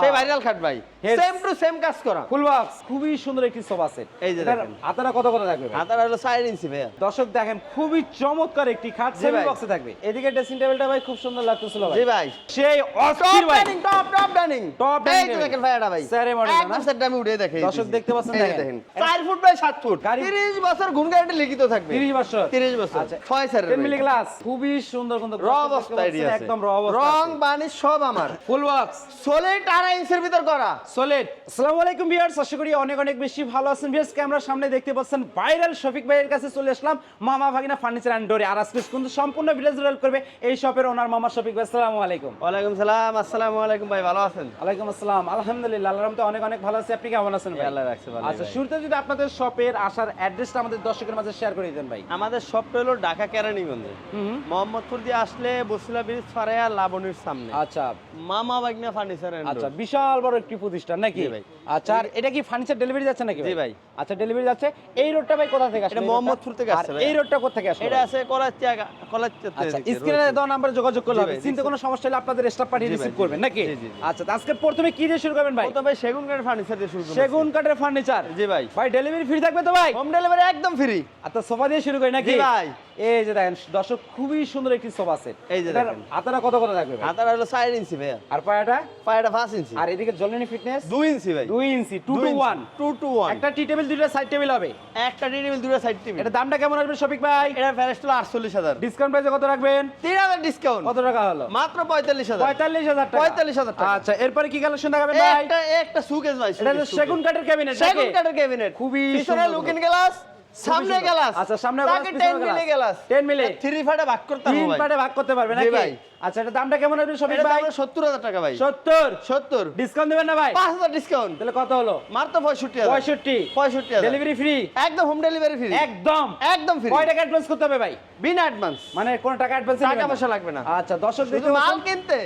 সেই ভাইরাল খাট ভাই। সেম টু সেম কাজ করা। ফুল বক্স খুবই সুন্দর একটি সোফা সেট এই যে হাতারা কত কত থাকবে ভাই? হলো চার ইঞ্চি ভাইয়া। দর্শক দেখেন খুবই চমৎকার একটি খাট সেমি বক্সে থাকবে। এদিকে ড্রেসিং টেবিলটা ভাই খুব সুন্দর লাগতেছিল ভাই। জি ভাই। সেই অস্থির ভাই। টপ টপ ডাইনিং Top এই dining দেখেন ভাই। এটা ভাই স্যারে model না? একদম সেটটা আমি উঠে দেখাই দর্শক দেখতে পাচ্ছেন, দেখেন। দেখেন। 4 ফুট বাই 7 ফুট গাড়ি- 30 বছর গুণ গ্যারান্টি লিখিত থাকবে। 30 বছর। 30 বছর। আচ্ছা ছয় স্যার 10 মিলি গ্লাস খুবই সুন্দর কিন্তু র অবস্থা একদম র অবস্থা রং বানিশ সব আমার। ফুল বক্স সোলিড আড়াই ইঞ্চের ভিতর করা। সলিড। আসসালামু আলাইকুম ভিউয়ার্স আশা করি অনেক অনেক বেশি ভালো আছেন। ভিউয়ার্স ক্যামেরার সামনে দেখতে পাচ্ছেন ভাইরাল শফিক ভাইয়ের কাছে চলে আসলাম। মামা ভাগিনা ফার্নিচার অ্যান্ড ডোরে আর আজকে কিন্তু সম্পূর্ণ ভিলেজ রোল করবে এই শপের ওনার মামা শফিক ভাই। আসসালামু আলাইকুম। ওয়ালাইকুম সালাম আসসালামু আলাইকুম ভাই ভালো আছেন? ওয়ালাইকুম আসসালাম। আলহামদুলিল্লাহ আল্লাহর রহমতে অনেক অনেক ভালো আছি। আপনি কেমন আছেন ভাই? আল্লাহ রাখছে ভালো আচ্ছা শুরুতে যদি আপনাদের শপের আসার অ্যাড্রেসটা আমাদের দর্শকের মাঝে শেয়ার করে দেন ভাই। আমাদের শপটা হলো ঢাকা কেরানীগঞ্জে। হুম মোহাম্মদপুর দিয়ে আসলে বসুলা ব্রিজ ফারায়া লাবণীর সামনে। আচ্ছা। মামা বাগনা ফার্নিচার আচ্ছা বিশাল বড় একটি প্রতিষ্ঠান নাকি ভাই। আচ্ছা আর এটা কি ফার্নিচার ডেলিভারি যাচ্ছে নাকি জি ভাই। আচ্ছা ডেলিভারি যাচ্ছে। এই রোডটা ভাই কোথা থেকে আসে এটা মোহাম্মদপুর থেকে আসছে ভাই। এই রোডটা কোথা থেকে আসে এটা আছে কলাচিয়া কলাচিয়া আচ্ছা স্ক্রিনে দেওয়া নাম্বারে যোগাযোগ করলে হবে। ভাই, চিন্তা কোনো সমস্যা হলে আপনাদের স্টাফ পাঠিয়ে রিসিভ ভাই, করবেন নাকি। আচ্ছা তো আজকে প্রথমে কি দিয়ে শুরু করবেন ভাই? ভাই সেগুন কাঠের ফার্নিচার দিয়ে শুরু করব। সেগুন কাঠের ফার্নিচার জি ভাই। ভাই ডেলিভারি ফ্রি থাকবে তো ভাই? হোম ডেলিভারি একদম ফ্রি আচ্ছা সোফা দিয়ে শুরু করি নাকি? ভাই। এই যে দেখেন দর্শক খুবই সুন্দর একটি সোফা সেট এই যে দেখেন। হাতারা কত কত থাকবে ভাই? হাতার হলো চার ইঞ্চি ভাইয়া। আর পায়াটা? পায়েটা পাঁচ ইঞ্চি। আর এদিকে জলনি ফিটনেস দুই ইঞ্চি ভাই। দুই inch two two one two two one একটা টি টেবিল দুইটা সাইড টেবিল হবে। একটা টি টেবিল দুটো সাইড টেবিল এটা দামটা কেমন আসবে শফিক ভাই? এটা ফেরেস্ট হলো আটচল্লিশ হাজার। ডিসকাউন্ট প্রাইসে কত রাখবেন? তিন হাজার ডিসকাউন্ট কত টাকা হলো? মাত্র পঁয়তাল্লিশ হাজার। পঁয়তাল্লিশ হাজার টাকা। পঁয়তাল্লিশ হাজার টাকা। আচ্ছা এরপরে কি কালেকশন দেখাবেন ভাই? একটা একটা সুকেস ভাই এটা সেগুন কাঠের ক্যাবিনেট সেগুন কাঠের ক্যাবিনেট খুবই পিছনে সুন্দর। লুকিং গ্লাস সামনে। গ্লাস। আচ্ছা, সামনে তাকে পিছনে 10 milli glass। Glass. 10 milli. Three ফাটে ভাগ করতে হবে তিন পার্টে ভাগ করতে পারবে নাকি? ভাই। আচ্ছা এটা দামটা কেমন শফিক এটা ভাই? দাম সত্তর হাজার টাকা ভাই। সত্তর। সত্তর। ডিসকাউন্ট দেবেন না ভাই? পাঁচ হাজার ডিসকাউন্ট তাহলে কত হলো? মাত্র পঁয়ষট্টি হাজার। পঁয়ষট্টি। পঁয়ষট্টি হাজার। ডেলিভারি ফ্রি একদম হোম ডেলিভারি ফ্রি একদম। একদম ফ্রি কয় টাকা অ্যাডভান্স করতে হবে ভাই? বিনা অ্যাডভান্স মানে কোন টাকা অ্যাডভান্স টাকা পয়সা লাগবে না। আচ্ছা দর্শক দেখতে মাল কিনতে।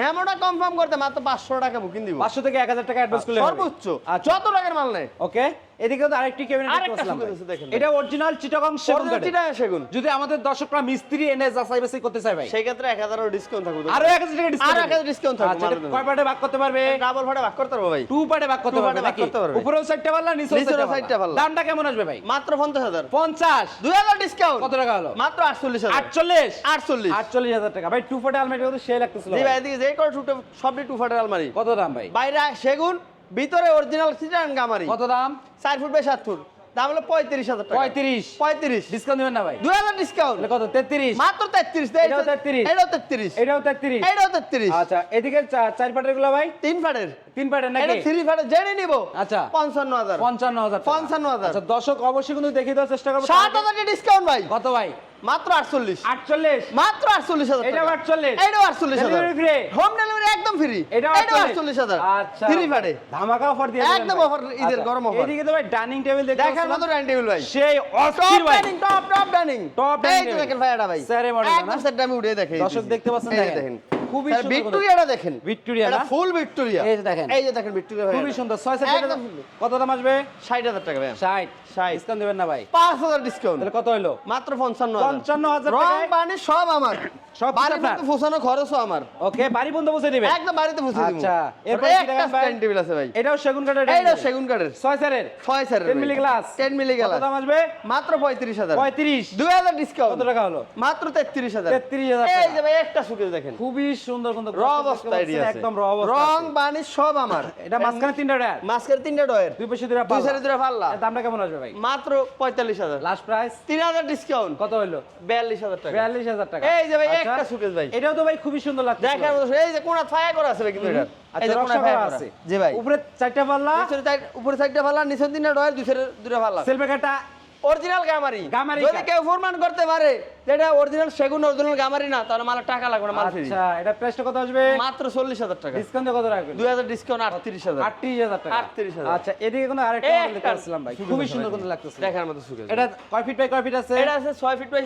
মেমোটা কনফার্ম করতে মাত্র পাঁচশো টাকা বুকিং দিব। পাঁচশো থেকে এক হাজার টাকা অ্যাডভান্স করলে হবে। সর্বোচ্চ আচ্ছা। যত টাকার মাল নেই ওকে এদিকে তো আরেকটি ক্যাবিনেট দেখতে। এটা অরিজিনাল চিটাগং সেগুন সেগুন। যদি আমাদের দর্শকরা মিস্ত্রি এনে যাচাই বাছাই করতে চায় ভাই। সেই ক্ষেত্রে এক হাজারও ডিসকাউন্ট থাকবে আরও এক হাজার টাকা ডিসকাউন্ট আরও এক হাজার discount থাকবে, আচ্ছা কয় পার্টে ভাগ করতে পারবে? ডাবল ভাগ করতে পারব ভাই। টু পার্টে ভাগ করতে পারবে নাকি? উপরেও সাইডটা নিচেও সাইডটা। দামটা কেমন আসবে ভাই? মাত্র পঞ্চাশ হাজার। পঞ্চাশ। দুই হাজার ডিসকাউন্ট কত টাকা হলো? মাত্র আটচল্লিশ হাজার। আটচল্লিশ? আটচল্লিশ। আটচল্লিশ হাজার টাকা। ভাই টু পার্টে আলমারি কিন্তু সে লাগতেছিল ভাই। এদিকে যে কোনো টু সবই টু আলমারি কত দাম ভাই? বাইরে সেগুন ভিতরে অরিজিনাল সিটান গামারি। কত দাম? চার ফুট বাই সাত ফুট। দাম হলো পঁয়ত্রিশ হাজার টাকা। পঁয়ত্রিশ। পঁয়ত্রিশ। ডিসকাউন্ট দিবেন না ভাই। দুই হাজার ডিসকাউন্ট কত? তেত্রিশ। মাত্র তেত্রিশ। এটাও 33 এটাও তেত্রিশ। এটাও তেত্রিশ। এটাও তেত্রিশ। আচ্ছা এদিকে চার পার্টেরগুলো ভাই? তিন ফাটের তিন এটা নাকি? থ্রি ফাটের জেনে নিব। আচ্ছা। পঞ্চান্ন হাজার। পঞ্চান্ন হাজার। পঞ্চান্ন হাজার। আচ্ছা দর্শক অবশ্যই কিন্তু দেখিয়ে দেওয়ার চেষ্টা করব। সাত হাজার ডিসকাউন্ট ভাই। কত ভাই? মাত্র আটচল্লিশ। আটচল্লিশ। মাত্র আটচল্লিশ হাজার এটাও। 48 এটাও আটচল্লিশ হাজার? হোম ডেলিভারি ফ্রি এটাও আটচল্লিশ। আচ্ছা। থ্রি ফাটে ধামাকা অফার দিয়ে একদম offer, ঈদের গরম offer। এদিকে তো ভাই ডাইনিং টেবিল দেখতে দেখার মতো ডাইনিং টেবিল ভাই। সেই অস্থির ভাই। Dining top top dining Top এই dining দেখেন ভাই। এটা ভাই স্যারে model একদম সেটটা আমি উঠে দেখাই দর্শক দেখতে পাচ্ছেন দেখেন। দেখেন। খুবই সুন্দর ভিক্টোরিয়াটা দেখেন। ভিক্টোরিয়া না? ফুল ভিক্টোরিয়া এই যে দেখেন। এই যে দেখেন ভিক্টোরিয়া খুবই সুন্দর। সেট। কত দাম আসবে? টাকা ভাই ষাট ষাট। ডিসকাউন্ট দেবেন না ভাই। পাঁচ হাজার ডিসকাউন্ট তাহলে কত হলো মাত্র পঞ্চান্ন পঞ্চান্ন হাজার রং পানি সব আমার। সব বাড়ি? পর্যন্ত ফুসানো খরচও আমার। ওকে বাড়ি বন্ধ বসে দিবে একদম বাড়িতে ফুসে দিব। আচ্ছা, এরপর একটা স্ট্যান্ড টেবিল আছে ভাই। এটাও সেগুন কাঠের table। সেগুন কাঠের। ছয় স্যারের। ছয় স্যার 10 মিলি গ্লাস টেন মিলি কত দাম আসবে? মাত্র পঁয়ত্রিশ হাজার। পঁয়ত্রিশ। দুই হাজার ডিসকাউন্ট কত টাকা হলো? মাত্র তেত্রিশ হাজার। 33,000 এই যে ভাই একটা সুকেস দেখেন। খুবই সুন্দর কিন্তু র অবস্থা আছে। একদম র অবস্থা রং বানি সব আমার। এটা মাঝখানে তিনটা টায়ার মাস্কের তিনটা ডয়ের দুই পাশে দুইটা দুই পাল্লা। সাইডে দুটা পাল্লা দামটা কেমন আসবে ভাই? মাত্র পঁয়তাল্লিশ হাজার। লাস্ট প্রাইস তিন হাজার ডিসকাউন্ট কত হলো? বিয়াল্লিশ হাজার টাকা। বিয়াল্লিশ হাজার টাকা। এই যে ভাই আচ্ছা। একটা সুকেস ভাই। এটাও তো ভাই খুবই সুন্দর লাগছে দেখার মতো এই যে কোনা ছায়া করা আছে ভাই কিন্তু এটা আচ্ছা যে রক্সা কোণায় করা ছায়া করা আছে। জি ভাই। উপরে চারটা পাল্লা উপরে সাইডটা পাল্লা নিচের তিনটা ডয়ের দুই সাইডে দুটা পাল্লা সেলফ একটা অরিজিনাল গামারি। যদি কেউ প্রমাণ করতে পারে এটা অরিজিনাল সেগুন অরিজিনাল গামারি না তাহলে মালের টাকা লাগবে না মাল ফ্রি। আচ্ছা এটা প্রাইসটা কত আসবে? মাত্র চল্লিশ হাজার টাকা। ডিসকাউন্টে কত রাখবেন? দুই হাজার ডিসকাউন্ট আটত্রিশ হাজার। আটত্রিশ হাজার টাকা। 38,000 আচ্ছা এদিকে কোনো আরেকটা দেখতে একটা ভাই। খুবই সুন্দর ভাই। লাগতেছে। দেখার মতো সুকেস এটা কয় ফিট বাই কয় ফিট আছে? এটা আছে ছয় ফিট বাই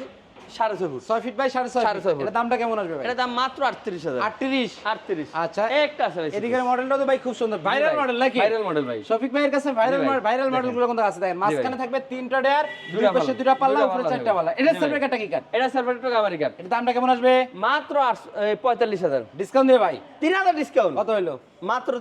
সাড়ে ছয় ফুট। ছয় ফিট বাই সাড়ে ছয় সাড়ে ছয় ফুট। দামটা কেমন আসবে ভাই? এটা দাম মাত্র আটত্রিশ হাজার। আটত্রিশ? আটত্রিশ। আচ্ছা একটা আছে ভাই এদিকের মডেলটা তো ভাই খুব সুন্দর। ভাইরাল মডেল নাকি? ভাইরাল মডেল ভাই। শফিক ভাইয়ের কাছে ভাইরাল ভাইরাল দেখেন। মডেলগুলো কিন্তু আছে দেখেন। মাঝখানে থাকবে তিনটা ডেয়ার দুই পাশে পাল্লা, পাল্লা উপরে চারটা। পাল্লা। এটা জি কাটা কি কাট এটা সার্ভারেটো গামারি কাঠ এটা দামটা কেমন আসবে? মাত্র পঁয়তাল্লিশ হাজার। ডিসকাউন্ট দিয়ে ভাই। তিন হাজার ডিসকাউন্ট কত হলো মাত্র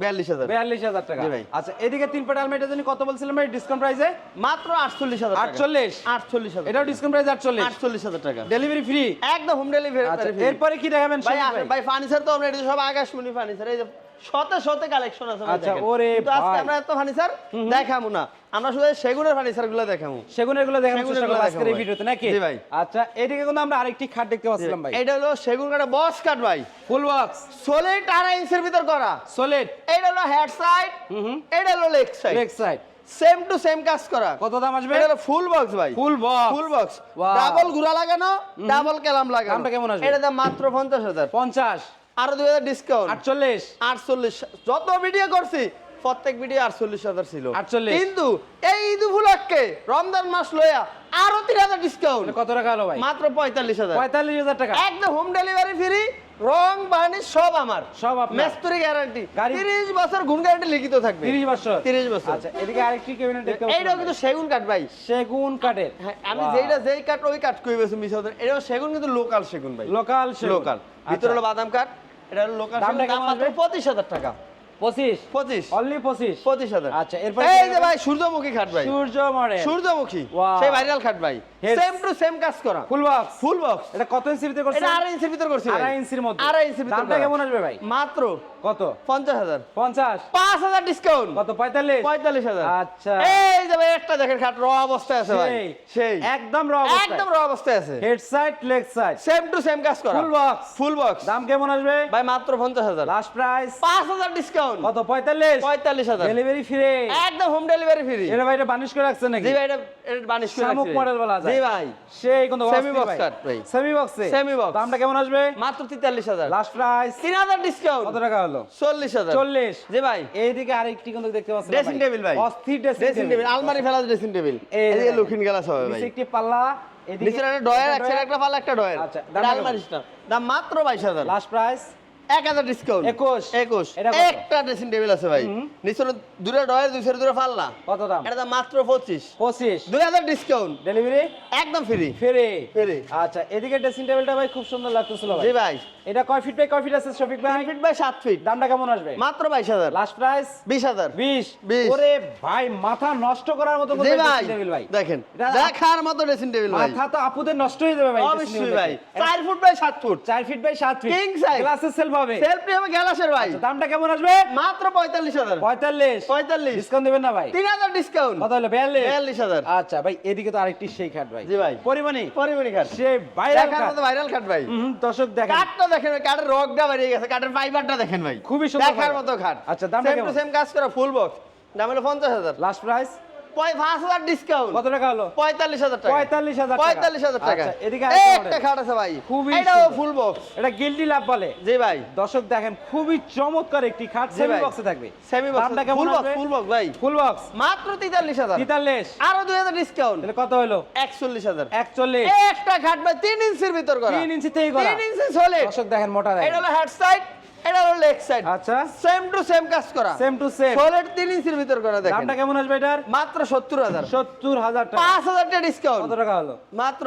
বিয়াল্লিশ হাজার। বিয়াল্লিশ হাজার টাকা। আচ্ছা এদিকে তিন পেট আলমারিটা জানি কত বলছিলাম ভাই ডিসকাউন্ট প্রাইসে মাত্র আটচল্লিশ হাজার আটচল্লিশ? আটচল্লিশ হাজার এটাও ডিসকাউন্ট প্রাইস আটচল্লিশ? আটচল্লিশ হাজার টাকা। ডেলিভারি ফ্রি একদম হোম ডেলিভারি আচ্ছা এরপরে কি দেখাবেন? ভাই ভাই। ফার্নিচার তো আমরা এটা সব আকাশমণি ফার্নিচার এই যে শতে শতে কালেকশন আছে আচ্ছা, ওরে আজকে আমরা এত ফার্নিচার দেখামু না। আমরা শুধু সেগুনের ফার্নিচারগুলো দেখামু সেগুনেরগুলো দেখানোর চেষ্টা গুলো আজকের এই ভিডিওতে নাকি? জি ভাই। আচ্ছা এদিকে কিন্তু আমরা আরেকটি খাট দেখতে পাচ্ছিলাম ভাই। এটা হলো সেগুন কাঠের বস কাঠ ভাই। ফুল বক্স সোলিড আড়াই ইঞ্চের ভিতর করা। সলিড এটা হলো হেড সাইড হুম এটা হলো leg side leg side same to same কাজ করা। কত দাম আসবে? এটা হলো ফুল বক্স ভাই। Full box full box. Double ঘুরা লাগানো ডাবল কেলাম লাগানো। দামটা কেমন আসবে? এটা দাম মাত্র পঞ্চাশ হাজার। পঞ্চাশ। আরও দুই হাজার ডিসকাউন্ট আটচল্লিশ। আটচল্লিশ। যত ভিডিও করছি প্রত্যেক ভিডিও আটচল্লিশ হাজার ছিল। 48 কিন্তু এই ঈদ উপলক্ষে রমজান মাস লয়া আরও তিন হাজার ডিসকাউন্ট কত টাকা হলো ভাই? মাত্র পঁয়তাল্লিশ হাজার। পঁয়তাল্লিশ হাজার টাকা। একদম হোম ডেলিভারি ফ্রি রং বার্নিশ সব আমার। সব আপনার। মেস্তরি গ্যারান্টি গাড়ি- তিরিশ বছর ঘুম গ্যারান্টি লিখিত থাকবে। তিরিশ বছর। তিরিশ বছর। আচ্ছা এদিকে আরেকটি কেবিনেট দেখতে এইটাও কিন্তু সেগুন কাঠ ভাই। সেগুন কাঠের। হ্যাঁ আমি. যেইটা যেই কাঠ ওই কাঠ কই বেছে মিস হতে এটাও সেগুন কিন্তু লোকাল সেগুন ভাই। লোকাল লোকাল ভিতরে হলো বাদাম কাঠ এটা লোকাল দাম মাত্র? পঁচিশ হাজার টাকা। পঁচিশ? পঁচিশ। অনলি পঁচিশ? পঁচিশ হাজার। আচ্ছা, এরপর এই যে ভাই সূর্যমুখী খাট ভাই। সূর্য মডেল সূর্যমুখী সেই ভাইরাল খাট ভাই। সেম টু সেম কাজ করা। ফুল বক্স ফুল বক্স এটা কত ইঞ্চির ভিতরে করছে এটা আড়াই ইঞ্চির ভিতর করছি আড়াই ইঞ্চির মধ্যে। আড়াই ইঞ্চির ভিতর দামটা কেমন আসবে ভাই? মাত্র কত? পঞ্চাশ হাজার। পঞ্চাশ। পাঁচ হাজার ডিসকাউন্ট কত? পঁয়তাল্লিশ? পঁয়তাল্লিশ হাজার। আচ্ছা। এই যে ভাই একটা দেখেন খাট র অবস্থায় আছে ভাই। সেই একদম র একদম র অবস্থায় আছে। Head side leg side same to same কাজ করা। ফুল বক্স ফুল বক্স দাম কেমন আসবে? ভাই মাত্র পঞ্চাশ হাজার। লাস্ট প্রাইস পাঁচ হাজার ডিসকাউন্ট কত? পঁয়তাল্লিশ। পঁয়তাল্লিশ হাজার। ডেলিভারি ফ্রি একদম হোম ডেলিভারি ফ্রি এটা ভাই এটা বানিশ করে রাখছেন নাকি? জি ভাই এটা বানিশ করে শামুক মডেল বলা যায়। ভাই। সেই কোন Semi box cut ভাই। সেমি বক্সে Semi box। দামটা কেমন আসবে? মাত্র তেতাল্লিশ হাজার। লাস্ট প্রাইস তিন হাজার ডিসকাউন্ট কত টাকা হলো? চল্লিশ হাজার। চল্লিশ। জি ভাই। এইদিকে আরেকটি কিন্তু দেখতে পাচ্ছেন ড্রেসিং টেবিল ভাই। অস্থির ড্রেসিং ড্রেসিং টেবিল আলমারি ফেলা ড্রেসিং টেবিল এই। লুকিং গ্লাস হবে ভাই। একটি পাল্লা নিচে একটা ডয়ার একটা পাল্লা একটা ডয়ার আচ্ছা, দাম মাত্র বাইশ হাজার। লাস্ট প্রাইস এক হাজার ডিসকাউন্ট একুশ। একুশ। এটা একটা ড্রেসিং টেবিল আছে ভাই। দূরে ডয়ার দুই দূরে কত দাম? এটা দাম মাত্র পঁচিশ। পঁচিশ। দুই হাজার ডিসকাউন্ট ডেলিভারি একদম ফ্রি ফেরে ফ্রি আচ্ছা এদিকে ড্রেসিং টেবিলটা ভাই খুব সুন্দর লাগতেছিল ভাই। জি ভাই। এটা কয় ফিট বাই কয় ফিট আছে শফিক ভাই? ফিট বাই সাত ফিট দামটা কেমন আসবে? মাত্র বাইশ হাজার। লাস্ট প্রাইস বিশ হাজার। বিশ। বিশ। ওরে ভাই মাথা নষ্ট করার মতো জি ভাই। টেবিল ভাই। দেখেন দেখার মতো ড্রেসিং টেবিল ভাই। মাথা তো আপুদের নষ্ট হয়ে যাবে ভাই অবশ্যই ভাই। চার ফুট বাই সাত ফুট চার ফিট বাই সাত ফিট King size। গ্লাসের সেলফ হবে। সেলফ হবে গ্যালাসের ভাই। আচ্ছা, দামটা কেমন আসবে? মাত্র পঁয়তাল্লিশ হাজার। পঁয়তাল্লিশ। পঁয়তাল্লিশ। ডিসকাউন্ট দেবেন না ভাই। তিন হাজার ডিসকাউন্ট কত হলো? বিয়াল্লিশ? বিয়াল্লিশ হাজার। আচ্ছা ভাই এদিকে তো আরেকটি সেই খাট ভাই। জি ভাই। পরিমাণি। পরিমণি খাট। সে ভাইরাল মতো ভাইরাল খাট ভাই। দর্শক দেখেন। কাঠটা দেখেন ভাই, কাঠের রগটা বেরিয়ে গেছে কাঠের ফাইবারটা দেখেন ভাই। খুবই সুন্দর দেখার মতো খাট। আচ্ছা, দামটা সেম টু? সেম কাজ করা ফুল বক্স দাম হলো পঞ্চাশ হাজার। লাস্ট প্রাইস পাঁচ হাজার ডিসকাউন্ট কত টাকা হলো? পঁয়তাল্লিশ হাজার টাকা। পঁয়তাল্লিশ হাজার পঁয়তাল্লিশ হাজার টাকা। আচ্ছা, এদিকে একটা খাট আছে ভাই। খুবই এটাও ফুল বক্স এটা গিল্ডি লাভ বলে। জি ভাই। দর্শক দেখেন খুবই চমৎকার একটি খাট জি সেমি বক্সে থাকবে। সেমি বক্স দামটা ফুল বক্স ফুল বক্স ভাই। ফুল বক্স মাত্র তেতাল্লিশ হাজার। তেতাল্লিশ। আরও দুই হাজার ডিসকাউন্ট কত হলো? একচল্লিশ হাজার। একচল্লিশ। একটা খাট ভাই তিন ইঞ্চির ভিতর করা। তিন ইঞ্চি থেকে করা। তিন ইঞ্চি সলিড দর্শক দেখেন মোটা দেখেন। এটা হলো হেড সাইড এটা হলো লেগ সাইড। আচ্ছা। সেম টু সেম কাজ করা। সেম টু সেম সলিড তিন ইঞ্চির ভিতর করা দেখেন। দামটা কেমন আসবে এটার? মাত্র সত্তর হাজার। সত্তর হাজার টাকা। পাঁচ হাজার টাকা ডিসকাউন্ট কত টাকা হলো? মাত্র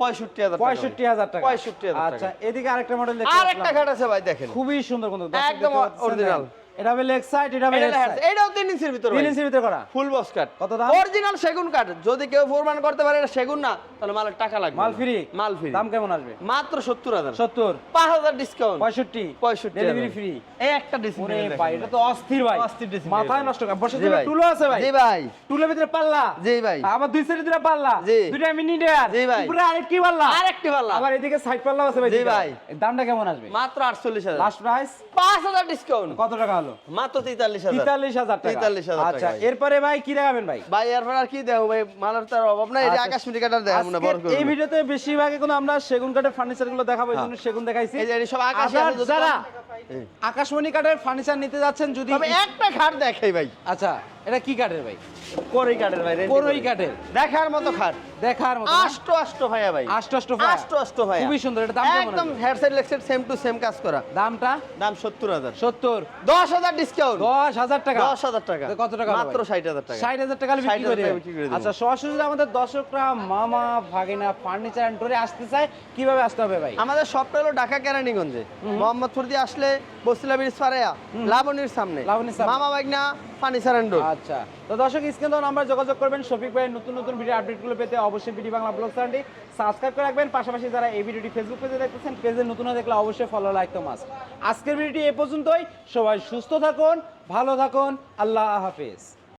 পঁয়ষট্টি হাজার টাকা। পঁয়ষট্টি হাজার টাকা। পঁয়ষট্টি হাজার আচ্ছা এদিকে আরেকটা মডেল আর একটা খাট আছে ভাই দেখেন। খুবই সুন্দর একদম original। এটা হবে লেগ সাইড এটা হবে সাইড এটাও তিন ইঞ্চির ভিতর তিন ইঞ্চির ভিতরে করা। ফুল বক্স কাট কত দাম? অরিজিনাল সেগুন কাঠ যদি কেউ প্রমাণ করতে পারে এটা সেগুন না তাহলে মালের টাকা লাগবে মাল ফ্রি মাল ফ্রি দাম কেমন আসবে? মাত্র সত্তর হাজার। সত্তর। পাঁচ হাজার ডিসকাউন্ট পঁয়ষট্টি। পঁয়ষট্টি ডেলিভারি ফ্রি এই একটা ডিসকাউন্ট ওরে ভাই এটা তো অস্থির ভাই। অস্থির dressing মাথায় নষ্ট কর। বসে ভাই। টুলো আছে ভাই। জি ভাই। টুলের ভিতরে পাল্লা। জি ভাই। আবার দুই সাইডে দুটা পাল্লা। দুইটা মিনি ডেয়ার জি ভাই। উপরে আরেকটি পাল্লা। আরেকটি পাল্লা। আবার এদিকে সাইড পাল্লা আছে ভাই জি ভাই। দামটা কেমন আসবে? মাত্র আটচল্লিশ হাজার। লাস্ট প্রাইস পাঁচ হাজার ডিসকাউন্ট কত টাকা হলো মাত্র তেতাল্লিশ হাজার। তেতাল্লিশ হাজার টাকা। 43,000 আচ্ছা এরপরে ভাই কি দেখাবেন ভাই? ভাই এরপর আর কি ভাই? মালার তার অভাব নাই। এটা আচ্ছা, আকাশ মিটি কাটার দেখাবো না বড় করে এই ভিডিওতে বেশিরভাগই কোনো আমরা সেগুন কাঠের ফার্নিচারগুলো দেখাবো এই সেগুন দেখাইছি। এই যে সব আকাশ যারা আকাশমণি কাঠের ফার্নিচার নিতে যাচ্ছেন যদি তবে একটা খাট দেখাই ভাই। আচ্ছা। এটা কি কাঠের ভাই? করই কাঠের ভাই করই কাঠের। দেখার মতো খাট। দেখার মতো আষ্ট আষ্ট ভাইয়া ভাই। আষ্ট আষ্ট ভাই আষ্ট আষ্ট ভাইয়া। খুবই সুন্দর এটা দাম একদম hair side leg same to same কাজ করা। দামটা? দাম সত্তর হাজার। সত্তর। দশ হাজার ডিসকাউন্ট দশ হাজার টাকা। দশ হাজার টাকা। কত টাকা মাত্র ভাই? ষাট হাজার টাকা। ষাট হাজার টাকা 60,000 টাকা বিক্রি করে। আচ্ছা সরাসরি আমাদের দর্শকরা মামা ভাগিনা ফার্নিচার টোরে আসতে চায় কীভাবে আসতে হবে ভাই? আমাদের শপটা হলো ঢাকা কেরানীগঞ্জে। মোহাম্মদপুর দিয়ে আসলে ব্রিজ লাবণীর সামনে। মামা ফার্নিচার অ্যান্ড আচ্ছা। তো দর্শক স্ক্রিন নাম্বার যোগাযোগ করবেন। শফিক ভাইয়ের নতুন নতুন ভিডিও আপডেটগুলো পেতে অবশ্যই ভিডিও বাংলা ব্লগ চ্যানেলটি সাবস্ক্রাইব করে রাখবেন। পাশাপাশি যারা এই ভিডিওটি ফেসবুক পেজে দেখতেছেন পেজে নতুন দেখলে অবশ্যই ফলো লাইক তো মাস আজকের ভিডিওটি এ পর্যন্তই। সবাই সুস্থ থাকুন ভালো থাকুন। আল্লাহ হাফেজ।